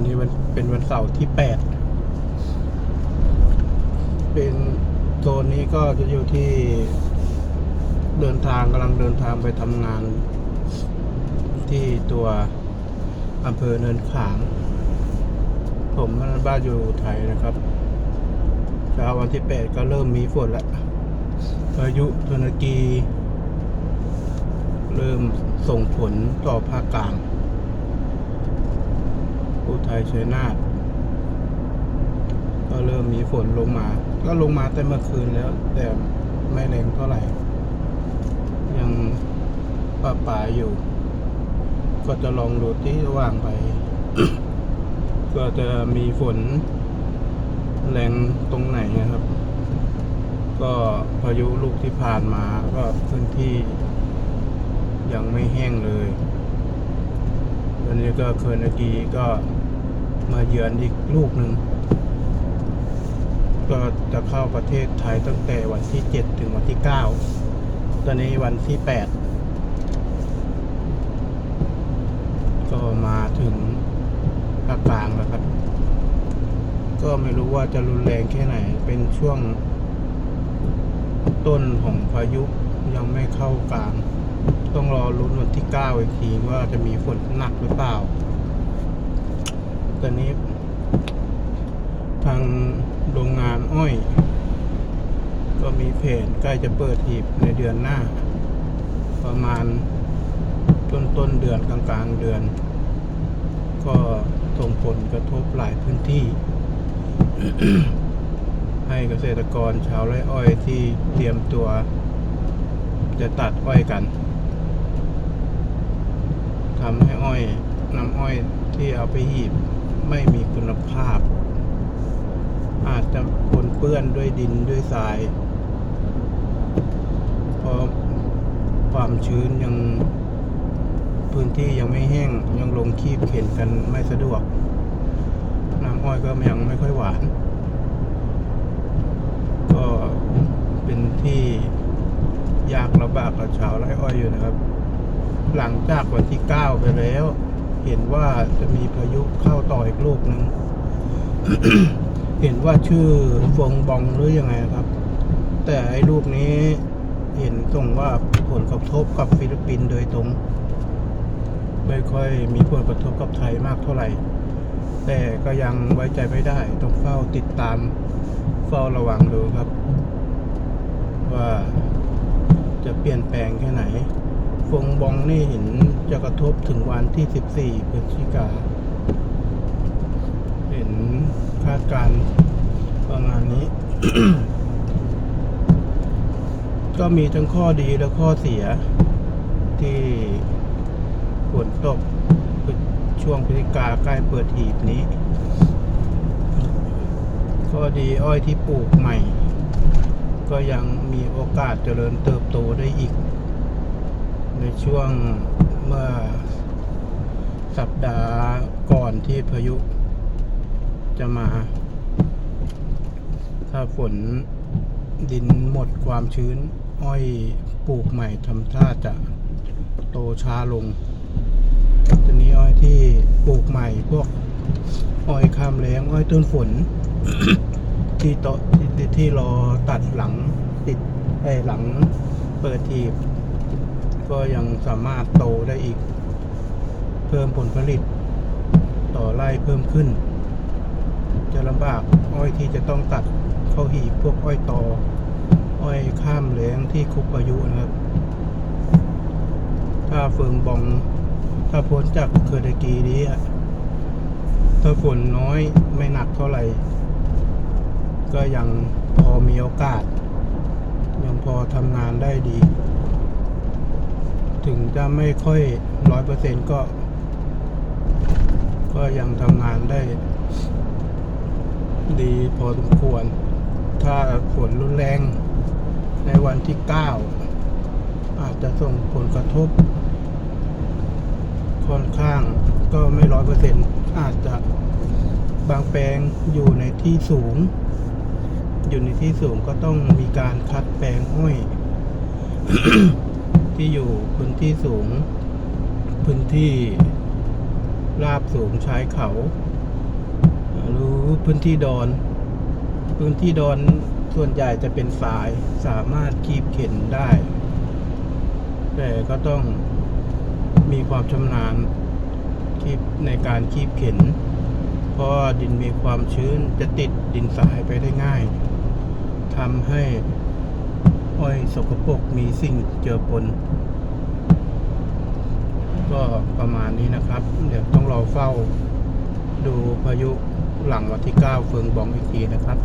วันนี้วันเป็นวันเสาร์ที่แปดเป็นโซนนี้ก็จะอยู่ที่เดินทางกำลังเดินทางไปทำงาน ที่ตัวอำเภอเนินขามผมบ้านอยู่ไทยนะครับเช้าวันที่แปดก็เริ่มมีฝนแล้วพายุทนกี เริ่มส่งผลต่อภาคกลาง ชัยชัยนาทก็เริ่มมีฝนลงมา ก็ลงมาแต่เมื่อคืนแล้ว แต่ไม่แรงเท่าไหร่ ยังป่าป่าอยู่ ก็จะลองดูที่ว่างไป ก็จะมีฝน แรงตรงไหนนะครับ ก็พายุลูกที่ผ่านมา ก็พื้นที่ยังไม่แห้งเลย วันนี้ก็เคิร์นากีก็ มาเยือนอีกลูกหนึ่งก็จะเข้าประเทศไทยตั้งแต่วันที่ 7 ถึงวันที่ 9 ตอนนี้วันที่ 8 ก็มาถึงภาคกลางแล้วครับ ก็ไม่รู้ว่าจะรุนแรงแค่ไหน เป็นช่วงต้นของพายุยังไม่เข้ากลาง ต้องรอลุ้นวันที่เก้าอีกทีว่าจะมีฝนหนักหรือเปล่า ตอนนี้ทางโรงงานอ้อย ก็มีเพจใกล้จะเปิดหีบในเดือนหน้า ประมาณต้นต้นเดือนกลางกลางๆเดือน ก็ส่งผลกระทบหลายพื้นที่ ให้เกษตรกรชาวไร่อ้อยที่เตรียมตัว จะตัดอ้อยกันทำให้อ้อยน้ำอ้อยที่เอาไปหีบ ไม่มีคุณภาพ อาจจะปนเปื้อนด้วยดินด้วยทรายเพราะความชื้นยังพื้นที่ยังไม่แห้งยังลงคีบเข็นกันไม่สะดวก น้ำอ้อยก็ยังไม่ค่อยหวาน ก็เป็นที่ยากลำบากกับชาวไร่อ้อยอยู่นะครับ หลังจากวันที่ 9 ไปแล้ว เห็นว่าจะมีพายุเข้าต่ออีกลูกหนึ่ง เห็นว่าชื่อฟงบองหรือยังไงครับ แต่ไอ้ลูกนี้เห็นตรงว่าผลกระทบกับฟิลิปปินส์โดยตรง ไม่ค่อยมีผลกระทบกับไทยมากเท่าไหร่ แต่ก็ยังไว้ใจไม่ได้ ต้องเฝ้าติดตามเฝ้าระวังดูครับ ว่าจะเปลี่ยนแปลงแค่ไหนฟงบองนี่เห็น จะกระทบถึงวันที่ 14พฤศจิกาเห็นคาดการณ์ประมาณนี้ ก็มีทั้งข้อดีและข้อเสีย ที่ฝนตกช่วงพฤศจิกาใกล้เปิดหีบนี้ ข้อดีอ้อยที่ปลูกใหม่ ก็ยังมีโอกาสเจริญเติบโตได้อีก ในช่วง เมื่อสัปดาห์ก่อนที่พายุจะมา ถ้าฝนดินหมดความชื้น อ้อยปลูกใหม่ทำท่าจะโตช้าลงทีนี้อ้อยที่ปลูกใหม่พวกอ้อยข้ามแล้งอ้อยต้นฝน ที่โตะที่ที่รอตัดหลังติดไอหลังเปิดทีบ ก็ยังสามารถโตได้อีก เพิ่มผลผลิต ต่อไร่เพิ่มขึ้น จะลำบากอ้อยที่จะต้องตัดเข้าหีบพวกอ้อยตออ้อยข้ามเหลงที่ครบอายุนะครับ ถ้าเฟิงบอง ถ้าพ้นจากเคอร์ดกีนี้ถ้าฝนน้อยไม่หนักเท่าไหร่ ก็ยังพอมีโอกาส ยังพอทำงานได้ดี ถึงจะไม่ค่อยร้อยเปอร์เซ็นก็ ก็ยังทำงานได้ ดีพอสมควร ถ้าฝนรุนแรงในวันที่ 9 อาจจะส่งผลกระทบ ค่อนข้างก็ไม่ร้อยเปอร์เซ็นอาจจะบางแปลงอยู่ในที่สูง อยู่ในที่สูงก็ต้องมีการคัดแปลงอ้อย ที่อยู่พื้นที่สูง พื้นที่ราบสูงชายเขาหรู้พื้นที่ดอน พื้นที่ดอนส่วนใหญ่จะเป็นสายสามารถคีบเข็นได้ แต่ก็ต้องมีความชำนาญคีบในการคีบเข็น เพราะดินมีความชื้นจะติดดินทรายไปได้ง่ายทำให้ อ้อยสกปรกมีสิ่งเจือปน ก็ประมาณนี้นะครับ เดี๋ยวต้องรอเฝ้าดูพายุหลังวันที่ 9 เฟืองบองอีกทีนะครับ